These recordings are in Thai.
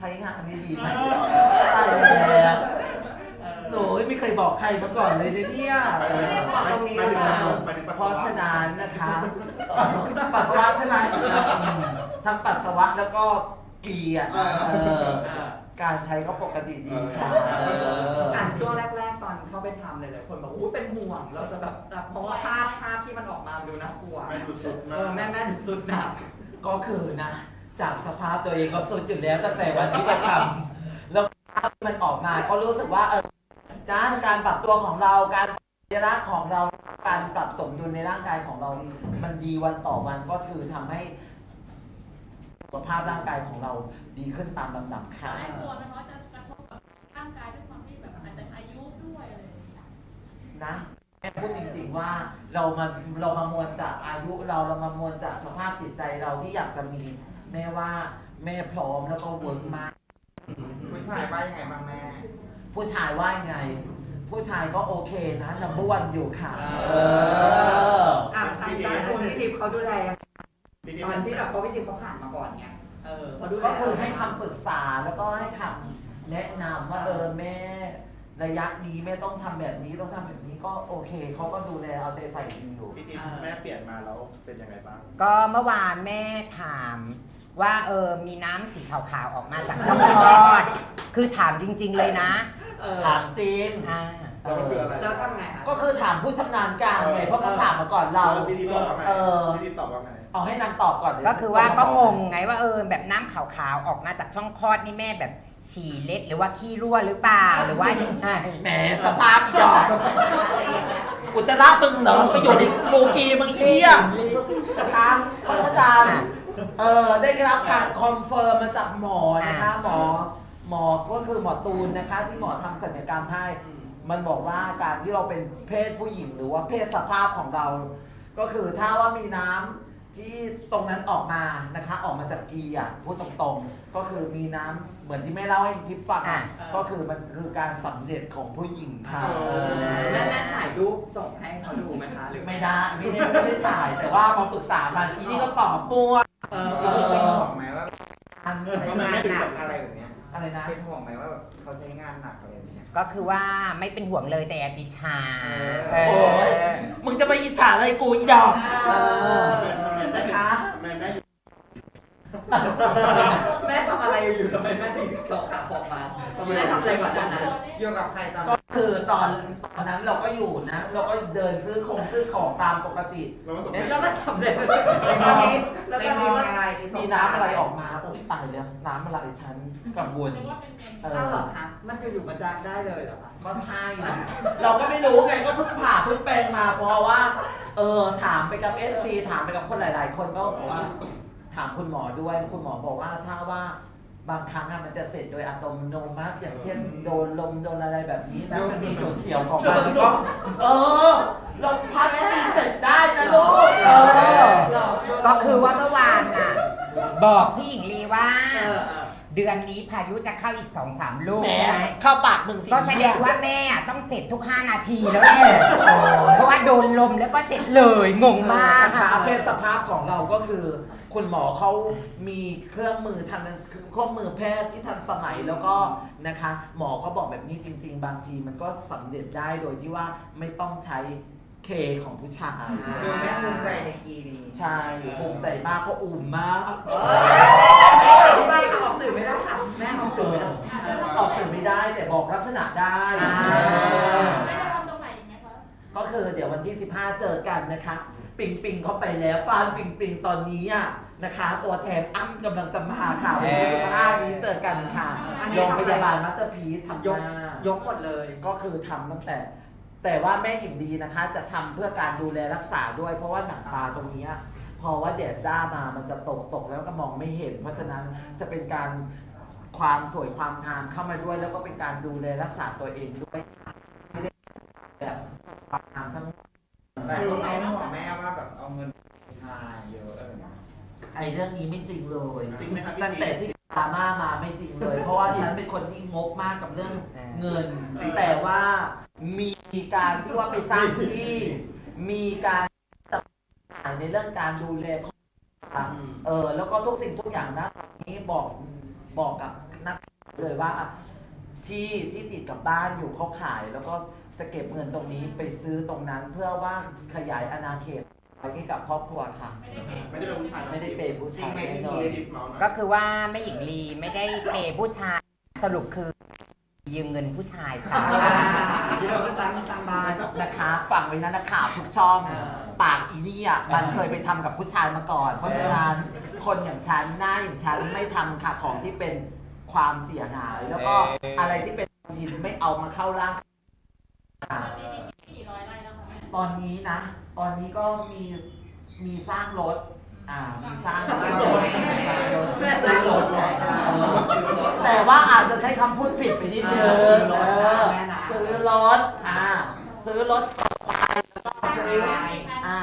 ช้งานนี่ดีไหมตายแล้วหนูไม่เคยบอกใครมาก่อนเลยนะเนี่ยไปถึงปัสสาวะไปถึงปัสเพสาวะราะฉะนั้นนะคะปัสสาวะใช่ไหมอืมทั้งปัสสาวะแล้วก็กีอะเออการใช้ก็ปกติดีค่ะเอออ่านช่วงแรก ๆ ตอนเข้าไปทำเลยหลายคนบอกอู้เป็นห่วงเราจะแบบแบบเพราะว่าภาพภาพที่มันออกมามันดูน่ากลัวแม่ดูสุดเอมาอกแม่แม่ถึงสุดหนักก็คือนะ จากสภาพตัวเองก็สุดอยู่แล้วตั้งแต่วันที่ไปทำแล้วภาพที่มันออกมาก็รู้สึกว่าเออด้านการปรับตัวของเราการเรียรักของเราการปรับสมดุลในร่างกายของเรา มันดีวันต่อวันก็คือทำให้สุขภาพร่างกายของเราดีขึ้นตามลำดับค่ะหลายกลัวไหมคะว่าจะกระทบกับร่างกายด้วยความที่แบบอาจจะอายุด้วยอะไรอย่างเงี้ยนะแม่พูดจริงๆว่าเรามาเรามามวลจากอายุเราเรามามวลจากสภาพจิตใจเราที่อยากจะมี แม่ว่าแม่พร้อมแล้วก็เวิร์กมาก ผู้ชายว่ายังไงบ้างแม่ ผู้ชายว่ายังไง ผู้ชายก็โอเคนะนัมเบอร์วันอยู่ค่ะ เออเอออะทางด้านคุณพี่ทิพย์เขาดูแลยังไงทีนี้ตอนที่แบบเพราะพี่ทิพย์เขาผ่านมาก่อนไงเออเขาดูแลก็คือให้คำปรึกษาแล้วก็ให้คำแนะนำว่าเออแม่ระยะนี้แม่ต้องทำแบบนี้ต้องทำแบบนี้ก็โอเคเขาก็ดูแลเอาใจใส่ดีอยู่ พี่ทิพย์แม่เปลี่ยนมาแล้วเป็นยังไงบ้าง ก็เมื่อวานแม่ถาม ว่าเออมีน้ำสีขาวๆออกมาจากช่องคลอด คือถามจริง ๆ เลยนะเออถามจริง อ่าเอแล้วก็คือออะไร แล้วทำไงคะ ก็คือถามผู้ชำนาญการไงเพราะเขาผ่านมาก่อนเรา แล้วพี่ทิพย์ตอบว่าไงเออ พี่ทิพย์ตอบว่าไง เอาให้นางตอบก่อนเลยก็คือว่าก็งงไงว่าเออแบบน้ำขาวๆออกมาจากช่องคลอดนี่แม่แบบฉี่เล็ดหรือว่าขี้รั่วหรือเปล่าหรือว่ายังไง แหมสภาพจอดอุจจาระมึงเหรอไปอยู่ในโลกีมึงเหี้ยนะคะเพราะฉะนั้น เออได้รับการคอนเฟิร์มมาจากหมอนะคะหมอ หมอก็คือหมอตูนนะคะ ที่หมอทำศัลยกรรมให้ มันบอกว่าการที่เราเป็นเพศผู้หญิงหรือว่าเพศสภาพของเรา ก็คือถ้าว่ามีน้ำที่ตรงนั้นออกมานะคะ ออกมาจากกีอะพูดตรงๆ ก็คือมีน้ำเหมือนที่แม่เล่าให้ทิพย์ฟังอะอ่าก็คือมันคือการสำเร็จของผู้หญิงค่ะเออแม่แม่ถ่ายรูปส่งให้เขาดูไหมคะหรือ ไม่ได้ไม่ได้ไม่ได้ถ่ายแต่ว่ามาปรึกษามันอีนี่ก็ตอบปัว เออเออเป็นห่วงไหมว่าอันใช้งานหนักอะไรแบบเนี้ยอะไรนะ เป็นห่วงไหมว่าแบบเขาใช้งานหนักอะไรแบบเนี้ย ก็คือว่าไม่เป็นห่วงเลยแต่แอบดิชาเอโอ้ยมึงจะไปอิจฉาอะไรกูอีดอก เออ นะคะ แม่แม่อยู่แม่ทำอะไรอยู่ทำไมแม่ถึงตกขาออกมาแม่ทำอะไรก่อนหน้านั้นอยู่กับใครตอน คือตอนตอนนั้นเราก็อยู่นะ เราก็เดินซื้อของซื้อของตามปกติเราผสมเอ๊ะแล้วมันสำเร็จแล้วตอนนี้แล้วตอนนี้มันอะไรมีน้ำอะไรออกมาโอ้ยตายแล้วน้ำอะไรฉันกังวลหรือว่าเป็นเมนเออ้าวเหรออคะมันจะอยู่มันได้ได้เลยเหรอคะก็ใช่ เราก็ไม่รู้ไงก็เพิ่งผ่าเพิ่งแปลงมาเพราะว่า เออถามไปกับเอซีถามไปกับคนหลาย ๆ คนก็บอกว่าถามคุณหมอด้วยคุณหมอบอกว่าถ้าว่า บางครั้งอะมันจะเสร็จโดยอัตโนมัติอย่างเช่นโดนลมโดนอะไรแบบนี้นะมันมีส่วนเสียวของมันมันก็เออลมพัดให้มันเสร็จได้นะลูกเออก็คือว่าเมื่อวานน่ะ บอกพี่หญิงลีว่าเออเออเดือนนี้พายุจะเข้าอีกสองสามลูกแหมใช่ไหมเข้าปากมึงสิก็แสดงว่าแม่อะต้องเสร็จทุก5นาทีแล้วแม่เพราะ ว่าโดนลมแล้วก็เสร็จเลยงงมากนะคะเพศสภาพของเราก็คือ คุณหมอเขามีเครื่องมือทันเครื่องมือแพทย์ที่ทันสมัยแล้วก็นะคะ หมอก็บอกแบบนี้จริง ๆ บางทีมันก็สำเร็จได้โดยที่ว่าไม่ต้องใช้เคของผู้ชายดูแม่ภูมิใจในกีนี้ใช่ภูมิใจมากเพราะอุ่มมากแม่อธิบายค่ะออกสื่อไม่ได้ค่ะ แม่ออกสื่อไม่ได้ออกสื่อไม่ได้แต่บอกลักษณะได้ ที่ 15 เจอกันนะคะ ปิงปิงเขาไปแล้วฟานปิงปิงตอนนี้อะนะคะ ตัวแทนอ้ำกำลังจะมาค่ะวันที่15นี้เจอกันค่ะโรงพยาบาลมัตเตอร์พีททำยหกน้ายกหมดเลยก็คือทำตั้งแต่ แต่ว่าแม่หญิงดีนะคะ จะทำเพื่อการดูแลรักษาด้วย เพราะว่าหนังตาตรงเนี้ยพอว่าแดดจ้ามามันจะตกตกแล้วก็มองไม่เห็น เพราะฉะนั้นจะเป็นการความสวยความงามเข้ามาด้วย แล้วก็เป็นการดูแลรักษาตัวเองด้วยไม่ได้แบบความงามทั้ง แต่ก็ไม่ต้องบอกแม่ว่าแบบเอาเงินชายเยอะอะไรนะไอ้เรื่องนี้ไม่จริงเลยจริงไหมครับพี่ตั้งแต่ที่ดราม่ามาไม่จริงเลย เพราะว่าฉันเป็นคนที่งกมากกับเรื่องเงินแต่ว่ามีการที่ว่าไปสร้างที่ มีการจัดการในเรื่องการดูแลครอบครัวเออ แล้วก็ทุกสิ่งทุกอย่างนะตอนนี้บอกบอกกับนักเลยว่า ที่ที่ติดกับบ้านอยู่เขาขายแล้วก็ จะเก็บเงินตรงนี้ไปซื้อตรงนั้นเพื่อว่าขยายอาณาเขตไว้ให้กับครอบครัวค่ะไม่ได้เป็นไม่ได้เป็นผู้ชายไม่ได้เปย์ผู้จริชางยไหมแน่ที่นอมีนทิปเมาส์นะก็คือว่าแม่หญิงลีไม่ได้เปย์ผู้ชายสรุปคือ ยืมเงินผู้ชายค่ะ ที่เราก็สร้างสร้างบ้าน นะคะฟังไว้นะนักข่าวทุกช่องเออปากอีนี่อะมันเคยไปทำกับผู้ชายมาก่อน เพราะฉะนั้นคนอย่างฉันหน้าอย่างฉันไม่ทำค่ะของที่เป็นความเสียหาย แล้วก็อะไรที่เป็นทินไม่เอามาเข้าร่างต อนนี้มีกี่ร้อยไร่แล้วคะแม่ตอนนี้นะ ตอนนี้ก็มีมีสร้างรถ อ่า มีสร้างรถแม่สร้างรถเออแต่ว่าอาจจะใช้คำพูดผิดไปนิดนึงซื้อรถเออแม่นะซื้อรถ อ่า ซื้อรถต่อไปแล้วก็ซื้อ อ่า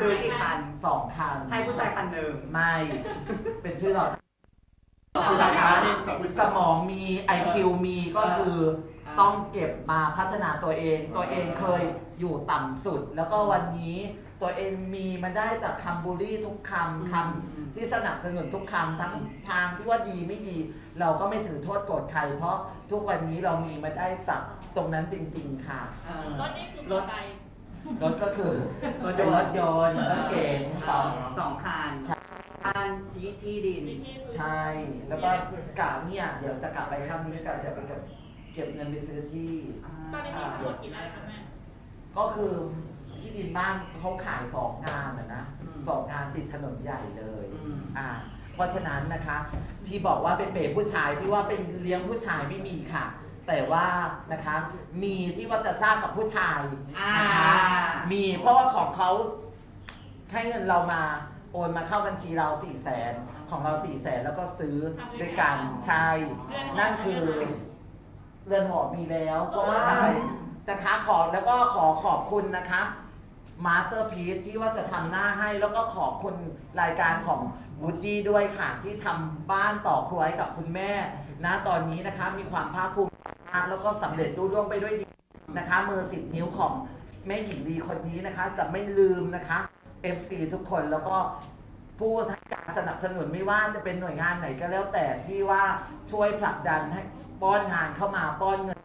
ซื้อกี่คันสองคัน ให้ผู้ชายคันหนึ่งไม่ เป็นชื่อเราผู้ชายค้าที่กับผู้สชายมองมี IQ มีก็คือ ต้องเก็บมาพัฒนาตัวเอง ตัวเองเคยอยู่ต่ำสุด แล้วก็วันนี้ตัวเองมีมาได้จากคำบูลลี่ทุกคำคำที่สนับสนุนทุกคำทั้งทางที่ว่าดีไม่ดี เราก็ไม่ถือโทษโกรธใครเพราะทุกวันนี้เรามีมาได้จากตรงนั้นจริง ๆ ค่ะ เออ รถนี่คือรถใดรถก็คือรถยเป็นนต์รถยนต์รถเก๋งสอง สองคันใช่คันที่ที่ดิน วิธีคือ ใช่ แล้วก็กะเนี่ย เดี๋ยวจะกลับไปครั้งนี้กะจะไปเก็บ เก็บเงินไปซื้อที่ ตอนนี้มีทั้งหมดกี่ไร่คะแม่ก็คือที่ดินบ้านเขาขายสองงานนะนะอืม สองงานติดถนนใหญ่เลย อืม อ่า เพราะฉะนั้นนะคะ ที่บอกว่าเป็นเปรตผู้ชายที่ว่าเป็นเลี้ยงผู้ชายไม่มีค่ะ แต่ว่านะคะ มีที่ว่าจะสร้างกับผู้ชายอ่านะคะมีเพราะว่าของเขาให้เงินเรามาโอนมาเข้าบัญชีเราสี่แสนของเราสี่แสนแล้วก็ซื้อด้วยกันใช่นั่นคือ เรือนหอมีแล้วเพราะว่าทำไมนะคะขอแล้วก็ขอขอบคุณนะคะ มาสเตอร์พีซที่ว่าจะทำหน้าให้แล้วก็ขอบคุณรายการของวูดดี้ด้วยค่ะ ที่ทำบ้านต่อครัวให้กับคุณแม่นะตอนนี้นะคะมีความภาคภูมิใจมากแล้วก็สำเร็จรุ่ร่วงไปด้วยดีนะคะมือสิบนิ้วของแม่หญิงดีคนนี้นะคะ จะไม่ลืมนะคะ FC ทุกคนแล้วก็ผู้ให้การสนับสนุนไม่ว่าจะเป็นหน่วยงานไหนก็แล้วแต่ที่ว่าช่วยผลักดันให้ ป้อนงานเข้ามาป้อนเงิน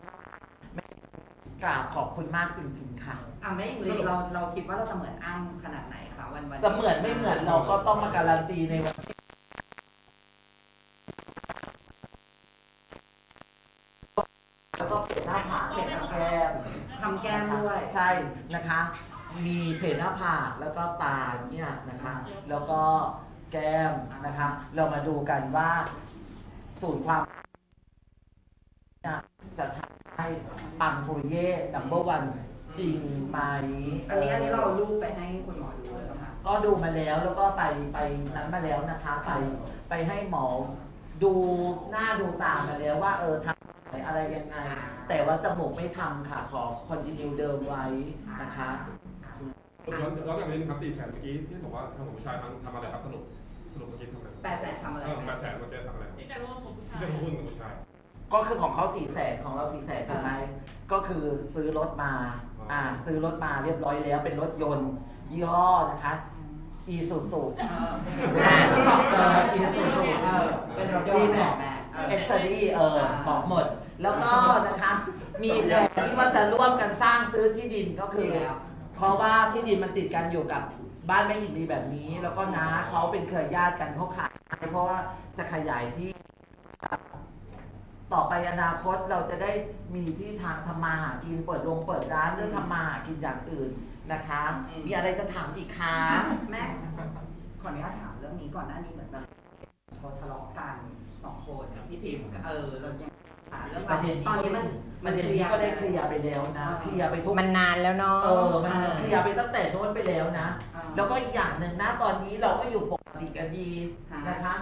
กราบขอบคุณมากจริง ๆ ค่ะ อะแม่หญิงลีเราเราคิดว่าเราจะเหมือนอ้ำขนาดไหนคะวันวันจะเหมือนไม่เหมือนเราก็ต้องมาการันตีในวันที่แล้วก็เปลี่ยนหน้าผากเปลี่ยนหน้าแก้มทำแก้มด้วย ใช่นะคะ มีเพจหน้าผากแล้วก็ตาเนี่ยนะคะ แล้วก็แก้มนะคะ เรามาดูกันว่า ศูนย์ความ เนี่ยจะทำให้ปังปุริเย่ดัมเบิลวันจริงไหมอันนี้อันนี้เราเอารูปไปให้คุณหมอดูเลยเหรอคะ ก็ดูมาแล้วแล้วก็ไปไปนั้นมาแล้วนะคะ ไปไปให้หมอดูหน้าดูตามาแล้วว่าเออทำอะไรยังไง แต่ว่าจมูกไม่ทำค่ะขอคอนติเนียเดิมไว้นะคะ ย้อนย้อนกลับไปนิดนึงครับสี่แสนเมื่อกี้ที่บอกว่าทางของผู้ชายทำทำอะไรครับสรุปสรุปเมื่อกี้ทำอะไรแปดแสนทำอะไรเออแปดแสนเมื่อกี้ทำอะไรที่จะร่วมกับผู้ชาที่ยจะมาหุ้นกับผู้ชาย ก็คือของเขาสี่แสนของเราสี่แสนถูกไหมก็คือซื้อรถมา อ่า ซื้อรถมาเรียบร้อยแล้วเป็นรถยนต์ยี่ห้อนะคะอีซูซูเออเอออีซูซูเออเป็นรถยนดีต์แม็กแม่เออเอ็กซ์ดีเออบอกหมด แล้วก็นะคะมีแผนที่ว่าจะร่วมกันสร้างซื้อที่ดินก็คือดีแล้วเพราะว่าที่ดินมันติดกันอยู่กับบ้านแม่หญิงดีแบบนี้ แล้วก็น้าเขาเป็นเครือญาติกันเขาขายเพราะว่าจะขยายที่ ต่อไปอนาคตเราจะได้มีที่ทางทำมาหากินเปิดโรงเปิดร้านเรื่องทำมาหากินอย่างอื่นนะคะ มีอะไรจะถามอีกคะ แม่ขออนุญาตถามเรื่องนี้ก่อนหน้านี้เหมือนแบบเขาทะเลาะกันสองคนพี่พิมพ์กับเออเรายังหาเรื่องประเด็นนี้ตอนก็นี้ได้มันประเด็นนี้ก็ได้เคลียร์ไปแล้วนะเคลียร์ไปทุกมันนานแล้วเนาะเออมันเคลียร์ไปตั้งแต่โน้นไปแล้วนะอ่าแล้วก็อีกอย่างหนึ่งนะตอนนี้เราก็อยู่ปกติกันดีนะคะ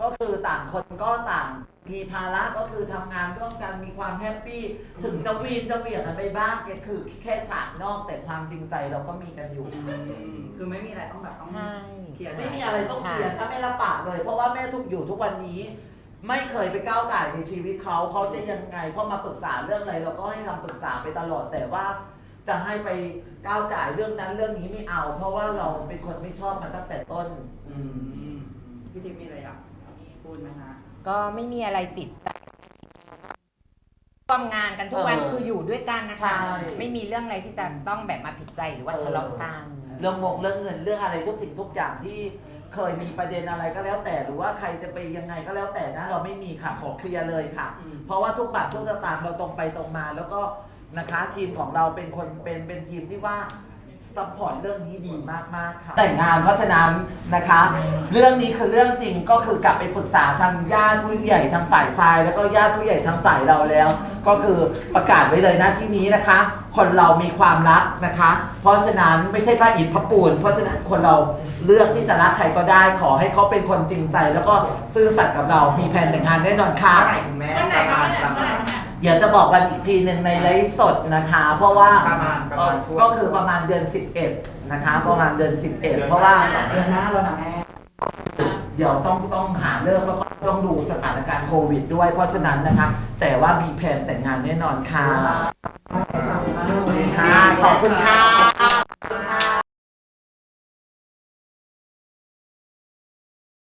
ก็คือต่างคนก็ต่างมีภาระก็คือทำงานร่วมกันมีความแฮปปี้ถึงจะวีนจะเหวี่ยงกันไปบ้างก็คือแค่ฉากนอกแต่ความจริงใจเราก็มีกันอยู่อืมคือไม่มีอะไรต้องแบบต้องใช่ เคลียร์ไม่มีอะไรต้องเคลียร์ถ้าไม่รับปากเลย เพราะว่าแม่ทุกอยู่ทุกวันนี้ ไม่เคยไปก้าวไก่ายในชีวิตเขาเขาจะยังไงเขามาปรึกษาเรื่องอะไรเราก็ให้คำปรึกษาไปตลอดแต่ว่า จะให้ไปก้าวไก่ายเรื่องนั้นเรื่องนี้ไม่เอา เพราะว่าเราเป็นคนไม่ชอบมาตั้งแต่ต้น อืมพี่ทิพย์มีอะไรอยากพูดไหมคะ ก็ไม่มีอะไรติดใจร่วมงานกันทุกวันเออคืออยู่ด้วยกันนะคะใช่ไม่มีเรื่องอะไรที่จะต้องแบบมาผิดใจหรือว่าทะเลาะกันเรื่องงงเรื่องเงินเรื่องอะไรทุกสิ่งทุกอย่างที่เคยมีประเด็นอะไรก็แล้วแต่หรือว่าใครจะไปยังไงก็แล้วแต่นะ เราไม่มีค่ะขอเคลียร์เลยค่ะเพราะว่าทุกบาททุกสตางค์เราตรงไปตรงมา แล้วก็นะคะทีมของเราเป็นคนเป็นเป็นทีมที่ว่า ซัพพอร์ตเรื่องนี้ดีมากๆค่ะ แต่งงานเพราะฉะนั้นนะคะ เรื่องนี้คือเรื่องจริงก็คือกลับไปปรึกษาทางญาติผู้ใหญ่ทางฝ่ายชาย แล้วก็ญาติผู้ใหญ่ทางฝ่ายเราแล้ว ก็คือประกาศไว้เลยนะที่นี้นะคะ คนเรามีความรักนะคะ เพราะฉะนั้นไม่ใช่พระอิฐพระปูน เพราะฉะนั้นคนเราเลือกที่จะรักใครก็ได้ขอให้เขาเป็นคนจริงใจ แล้วก็ซื่อสัตย์กับเรามีแผนแต่งงานแน่นอนค่ะท่าไหร่คุณแม่วันไหนประคะมาวัณนไหนประวันไหนมาณ เนี่ยเดี๋ยวจะบอกกันอีกทีหนึ่งในไลฟ์สดนะคะ เพราะว่าประมาณประมาณช่วง ก็คือประมาณเดือน 11 นะคะ ประมาณเดือน 11 เพราะว่า เดือนหน้าแล้วนะแม่ เดี๋ยวต้องต้องหาเลิกแล้วก็ต้องดูสถานการณ์โควิดด้วย เพราะฉะนั้นนะคะ แต่ว่ามีแผนแต่งงานแน่นอนค่ะค่ะขอบคุณค่ะ